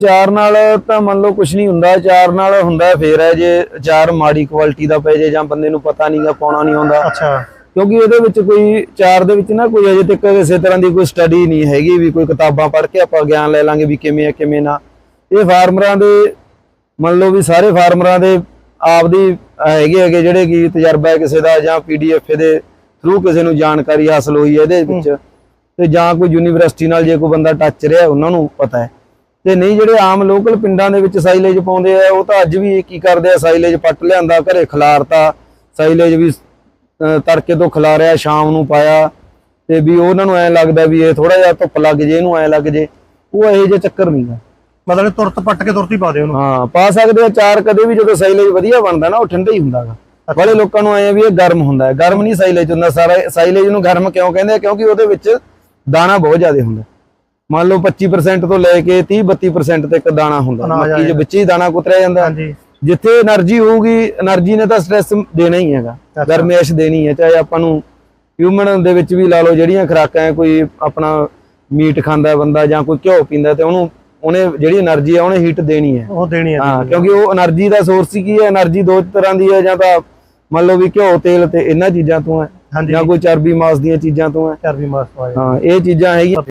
ਚਾਰ ਨਾਲ ਤਾਂ ਮੰਨ ਲਓ ਕੁਝ ਨਹੀਂ ਹੁੰਦਾ ਚਾਰ ਨਾਲ ਹੁੰਦਾ ਫੇਰ ਹੈ ਜੇ ਚਾਰ ਮਾੜੀ ਕੁਆਲਿਟੀ ਦਾ ਪੈ ਜੇ ਜਾਂ ਬੰਦੇ ਨੂੰ ਪਤਾ ਨਹੀਂਗਾ ਪਾਉਣਾ ਨਹੀਂ ਆਉਂਦਾ। ਅੱਛਾ। ਕਿਉਂਕਿ ਇਹਦੇ ਵਿੱਚ ਕੋਈ ਚਾਰ ਦੇ ਵਿੱਚ ਨਾ ਕੋਈ ਅਜੇ ਤੱਕ ਕਿਸੇ ਤਰ੍ਹਾਂ ਦੀ ਕੋਈ ਸਟੱਡੀ ਨਹੀਂ ਹੈਗੀ ਵੀ ਕੋਈ ਕਿਤਾਬਾਂ ਪੜ੍ਹ ਕੇ ਆਪਾਂ ਗਿਆਨ ਲੈ ਲਾਂਗੇ ਵੀ ਕਿਵੇਂ ਆ ਕਿਵੇਂ ਨਾ। ਇਹ ਫਾਰਮਰਾਂ ਦੇ ਮੰਨ ਲਓ ਵੀ ਸਾਰੇ ਫਾਰਮਰਾਂ ਦੇ ਆਪਦੀ ਹੈਗੇ ਹੈਗੇ ਜਿਹੜੇ ਕੀ ਤਜਰਬਾ ਹੈ ਕਿਸੇ ਦਾ ਜਾਂ ਪੀਡੀਐਫ ਦੇ ਥਰੂ ਕਿਸੇ ਨੂੰ ਜਾਣਕਾਰੀ ਹਾਸਲ ਹੋਈ ਹੈ ਇਹਦੇ ਵਿੱਚ। ਤੇ ਜਾਂ ਕੋਈ ਯੂਨੀਵਰਸਿਟੀ ਨਾਲ ਜੇ ਕੋਈ ਬੰਦਾ ਟੱਚ ਰਿਹਾ ਉਹਨਾਂ ਨੂੰ ਪਤਾ ਹੈ। ਤੇ ਨਹੀਂ ਜਿਹੜੇ ਆਮ ਲੋਕਲ ਪਿੰਡਾਂ ਦੇ ਵਿੱਚ ਸਾਈਲੇਜ ਪਾਉਂਦੇ ਆ ਉਹ ਤਾਂ ਅੱਜ ਵੀ ਕੀ ਕਰਦੇ ਆ ਸਾਈਲੇਜ ਪੱਟ ਲਿਆਂਦਾ ਘਰੇ ਖਿਲਾਰਤਾ। ਸਾਈਲੇਜ ਵੀ ਤੜਕੇ ਤੋਂ ਖਿਲਾਰਿਆ ਸ਼ਾਮ ਨੂੰ ਪਾਇਆ। ਤੇ ਵੀ ਉਹਨਾਂ ਨੂੰ ਐ ਲੱਗਦਾ ਵੀ ਇਹ ਥੋੜਾ ਜਿਹਾ ਧੁੱਪ ਲੱਗ ਜੇ ਇਹਨੂੰ ਐ ਲੱਗ ਜੇ। ਉਹ ਇਹੋ ਜਿਹਾ ਚੱਕਰ ਨਹੀਂਗਾ ਮਤਲਬ ਤੁਰਤ ਪੱਟ ਕੇ ਤੁਰਤ ਪਾ ਦੇ ਉਹਨੂੰ। ਹਾਂ ਪਾ ਸਕਦੇ ਆ ਚਾਰ ਕਦੇ ਵੀ ਜਦੋਂ ਸਾਈਲੇਜ ਵਧੀਆ ਬਣਦਾ ਨਾ ਉਹ ਠੰਡਾ ਹੀ ਹੁੰਦਾਗਾ ਬੜੇ ਲੋਕਾਂ ਨੂੰ ਐ ਵੀ ਇਹ ਗਰਮ ਹੁੰਦਾ ਹੈ। ਗਰਮ ਨਹੀਂ ਸਾਈਲੇਜ ਹੁੰਦਾ ਸਾਰਾ ਸਾਈਲੇਜ ਨੂੰ ਗਰਮ ਕਿਉਂ ਕਹਿੰਦੇ ਆ? ਕਿਉਂਕਿ ਉਹਦੇ ਵਿੱਚ ਦਾਣਾ ਬਹੁਤ ਜ਼ਿਆਦਾ ਹੁੰਦਾ। ਮੰਨ ਲਓ 25% ਤੋਂ ਲੈ ਕੇ 30 32% ਤੱਕ ਦਾਣਾ ਹੁੰਦਾ। ਮੱਕੀ ਦੇ। ਵਿੱਚ ਹੀ ਦਾਣਾ ਕੁਤਰਿਆ ਜਾਂਦਾ। ਜਿੱਥੇ એનર્ਜੀ ਹੋਊਗੀ એનર્ਜੀ ਨੇ ਤਾਂ ਸਟ੍ਰੈਸ ਦੇਣਾ ਹੀ ਹੈਗਾ। ਗਰਮੈਸ਼ ਦੇਣੀ ਹੈ ਚਾਹੇ ਆਪਾਂ ਨੂੰ ਹਿਊਮਨ ਦੇ ਵਿੱਚ ਵੀ ਲਾ ਲਓ ਜਿਹੜੀਆਂ ਖਰਾਕਾਂ ਕੋਈ ਆਪਣਾ ਮੀਟ ਖਾਂਦਾ ਬੰਦਾ ਜਾਂ ਕੋਈ ਘਿਓ ਪੀਂਦਾ ਤੇ ਉਹਨੂੰ ਉਹਨੇ ਜਿਹੜੀ એનર્ਜੀ ਆ ਉਹਨੇ ਹੀਟ ਦੇਣੀ ਹੈ। ਉਹ ਦੇਣੀ ਹੈ। ਹਾਂ ਕਿਉਂਕਿ ਉਹ એનર્ਜੀ ਦਾ ਸੋਰਸ ਹੀ ਕੀ ਹੈ? એનર્ਜੀ ਦੋ ਤਰ੍ਹਾਂ ਦੀ ਹੈ ਜਾਂ ਤਾਂ ਮੰਨ ਲਓ ਵੀ ਘਿਓ ਤੇਲ ਤੇ ਇਹਨਾਂ ਚੀਜ਼ਾਂ ਤੋਂ ਹੈ ਜਾਂ ਕੋਈ ਚਰਬੀ ਮਾਸ ਦੀਆਂ ਚੀਜ਼ਾਂ ਤੋਂ ਹੈ। ਚਰਬੀ ਮਾਸ ਤੋਂ ਹੈ ਹਾਂ ਇਹ ਚੀਜ਼ਾਂ ਹੈਗੀ